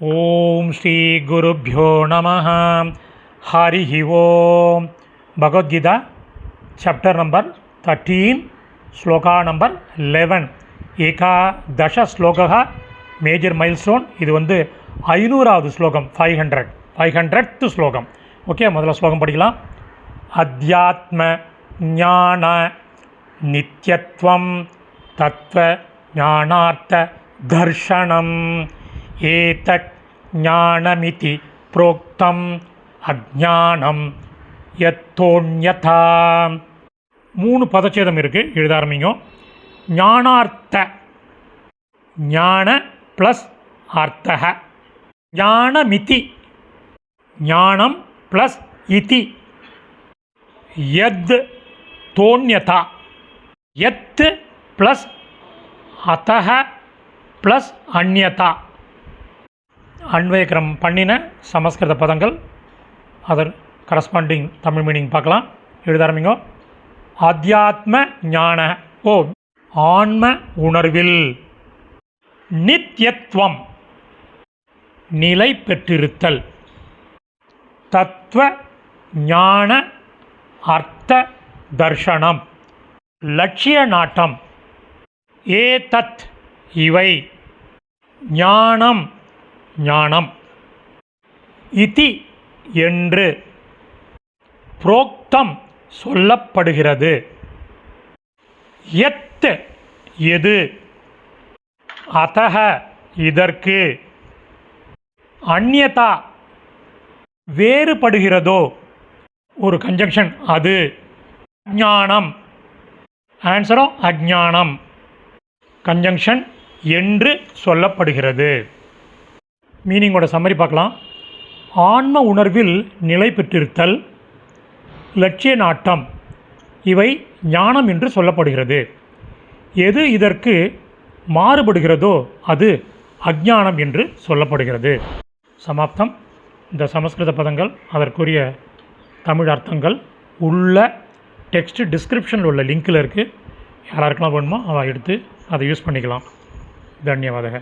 ஓம் ஸ்ரீ குருப்பியோ நம Hari Om Bhagavad Gita chapter number thirteen shloka number eleven ஏகாதச shloka major milestone இது வந்து ஐநூறாவது ஸ்லோகம் ஃபைவ் ஹண்ட்ரட் ஃபைவ் ஹண்ட்ரட் ஸ்லோகம். ஓகே முதல்ல ஸ்லோகம் படிக்கலாம். அத்தியாத்ம ஞான நித்தியத்துவம் தத்துவ ஞானார்த்த தர்ஷனம். ஏதத் ஞானமிதி புரோக்தம் அஜானம் எத்தோன்யதா மூணு பதச்சேதம் இருக்குது எழுத ஆரம்பிங்க ஞானார்த்த ஞான ப்ளஸ் அர்த்தக ஞானமிதி ஞானம் ப்ளஸ் இதி எத் தோன்யதா எத் ப்ளஸ் அத்தக ப்ளஸ் அந்யதா அன்வயக்கிரம் பண்ணின சமஸ்கிருத பதங்கள் அதர் கரஸ்பாண்டிங் தமிழ் மீனிங் பார்க்கலாம். எழுத ஆரம்பிங்க அத்தியாத்ம ஞான ஓ ஆன்ம உணர்வில் நித்யத்துவம் நிலை பெற்றிருத்தல். தத்துவ ஞான அர்த்த தர்ஷனம். லட்சிய நாட்டம். ஏதத் இவை. ஞானம் ஞானம். இதி என்று புரோக்தம் சொல்லப்படுகிறது. எத் எது? அத்தக இதற்கு அந்நியதா வேறுபடுகிறதோ? ஒரு கன்ஜங்ஷன் அது. அஜானம் ஆன்சரோ அஜானம் கன்ஜங்ஷன் என்று சொல்லப்படுகிறது. மீனிங்கோட சம்மரி பார்க்கலாம். ஆன்ம உணர்வில் நிலை பெற்றிருத்தல் லட்சிய நாட்டம் இவை ஞானம் என்று சொல்லப்படுகிறது. எது இதற்கு மாறுபடுகிறதோ அது அஜ்ஞானம் என்று சொல்லப்படுகிறது. சமாப்தம். இந்த சமஸ்கிருத பதங்கள் அதற்குரிய தமிழ் அர்த்தங்கள் உள்ள டெக்ஸ்ட் டிஸ்கிரிப்ஷனில் உள்ள லிங்க்கில் இருக்குது யாராருக்கெல்லாம் வேணுமோ அவள் எடுத்து அதை யூஸ் பண்ணிக்கலாம். தன்யவாதக.